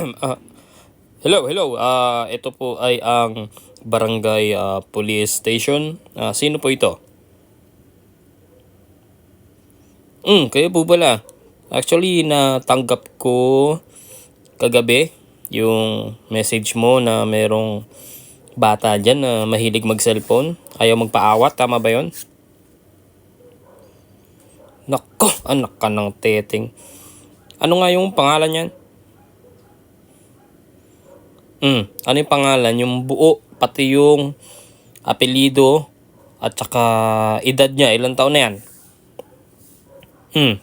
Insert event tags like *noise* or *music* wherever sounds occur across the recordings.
*clears throat* Ah, hello, hello. Ah, ito po ay ang Barangay ah, Police Station. Ah, sino po ito? Hmm, kayo po pala. Actually, natanggap ko kagabi yung message mo na merong bata dyan na mahilig mag-cellphone. Ayaw magpaawat, tama ba yon? Nako, anak ka ng teteng. Ano nga yung pangalan yan? Hmm, ano yung pangalan? Yung buo, pati yung apelido, at saka edad niya. Ilang taon na yan? Hmm.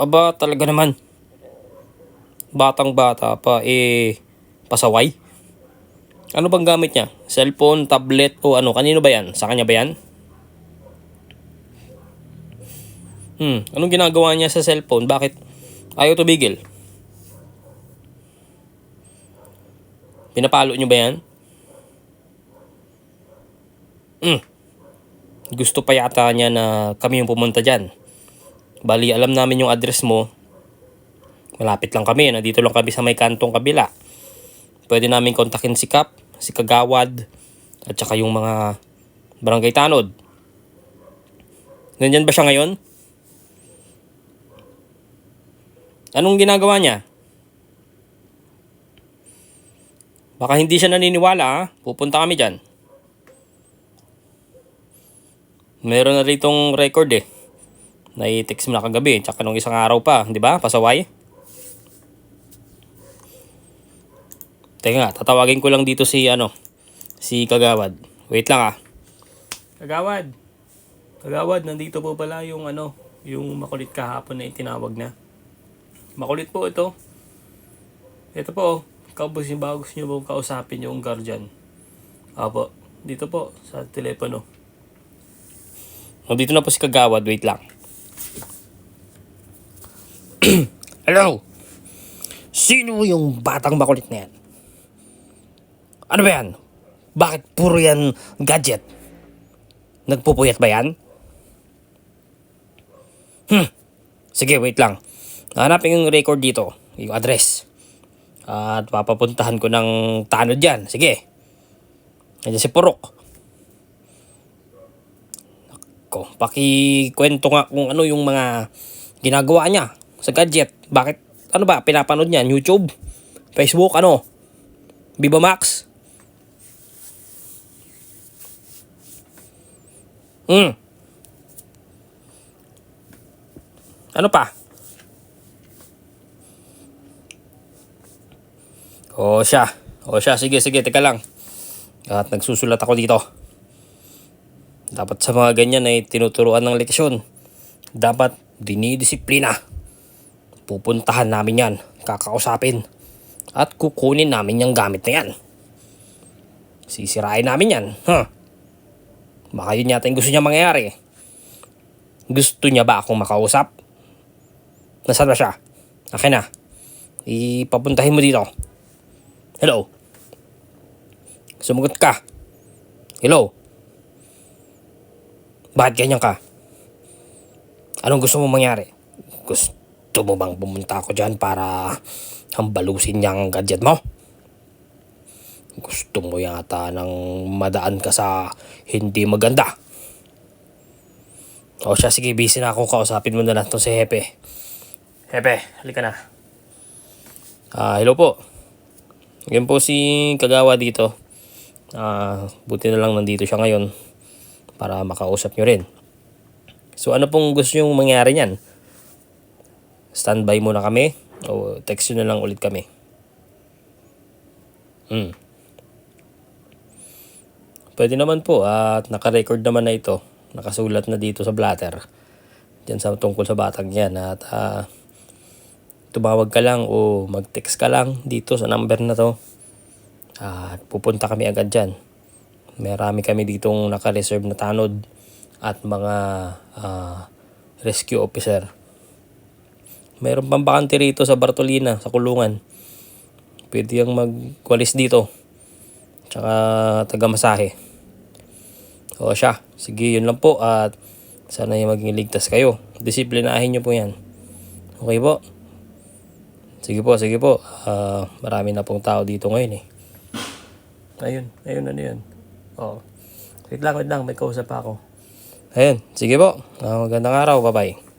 Aba, talaga naman. Batang bata pa, eh, pasaway. Ano bang gamit niya? Cellphone, tablet, o ano? Kanino ba yan? Sa kanya ba yan? Hmm, anong ginagawa niya sa cellphone? Bakit ayaw tumigil? Pinapalo niyo ba yan? Hmm. Gusto pa yata niya na kami yung pumunta dyan. Bali, alam namin yung address mo. Malapit lang kami. Nandito lang kami sa may kantong kabila. Pwede namin kontakin si Kap, si Kagawad, at saka yung mga barangay tanod. Nandyan ba siya ngayon? Anong ginagawa niya? Baka hindi siya naniniwala ha. Pupunta kami dyan. Meron na ritong record eh. Nai-text mo na kagabi. Tsaka nung isang araw pa. Di ba? Pasaway. Teka nga. Tatawagin ko lang dito si ano. Si Kagawad. Wait lang ah. Kagawad. Kagawad. Nandito po pala yung ano. Yung makulit kahapon na itinawag na. Makulit po ito. Ito po. Ikaw po bago gusto nyo po kausapin yung guardian. Apo. Dito po. Sa telepono. Nandito na po si Kagawad. Wait lang. *clears throat* Hello? Sino yung batang makulit na yan? Ano ba yan? Bakit puro yan gadget? Nagpupuyat ba yan? Hmm. Sige, wait lang. Hanapin yung record dito. Yung address. At papapuntahan ko ng tanod dyan. Sige. Nandiyan si Purok. Ko, pakikwento nga kung ano yung mga ginagawa niya sa gadget. Bakit, ano ba, pinapanood niya? YouTube? Facebook, ano? Viva Max? Hmm. Ano pa? O siya. O siya, sige, sige, teka lang. At nagsusulat ako dito. Dapat sa mga ganyan ay tinuturuan ng leksyon. Dapat dinidisiplina. Pupuntahan namin yan, kakausapin. At kukunin namin yung gamit na yan. Sisirain namin yan. Huh? Baka yun yata yung gusto niya mangyayari. Gusto niya ba akong makausap? Nasaan ba siya? Akin na. Ipapuntahin mo dito. Hello? Sumagot ka. Hello? Bakit ganyan ka? Anong gusto mo mangyari? Gusto mo bang pumunta ako dyan para hambalusin niyang gadget mo? Gusto mo yata nang madaan ka sa hindi maganda. O siya, sige, busy na ako. Kausapin mo na lang to si Hepe. Hepe, halika na. Ah, hello po. Yan po si Kagawa dito. Ah, buti na lang nandito siya ngayon para makausap nyo rin. So ano pong gusto nyo mangyari niyan? Standby muna kami o text nyo na lang ulit kami. Hmm. Pwede naman po at naka-record naman na ito. Nakasulat na dito sa blatter. Diyan sa tungkol sa batang yan at ah, tumawag ka lang o mag-text ka lang dito sa number na to. At pupunta kami agad dyan. Marami kami ditong naka-reserve na tanod at mga ah, rescue officer. Mayroon pang bakante rito sa Bartolina, sa kulungan. Pwede yung magwalis dito. Tsaka taga-masahe. O siya, sige yun lang po at sana yung maging ligtas kayo. Disiplinahin nyo po yan. Okay po? Sige po, sige po. Ah, marami na pong tao dito ngayon eh. Ayun, ayun, ano yun. Oo. Wait lang, wait lang. May kausap pa ako. Ayun, sige po. Ah, magandang araw. Bye-bye.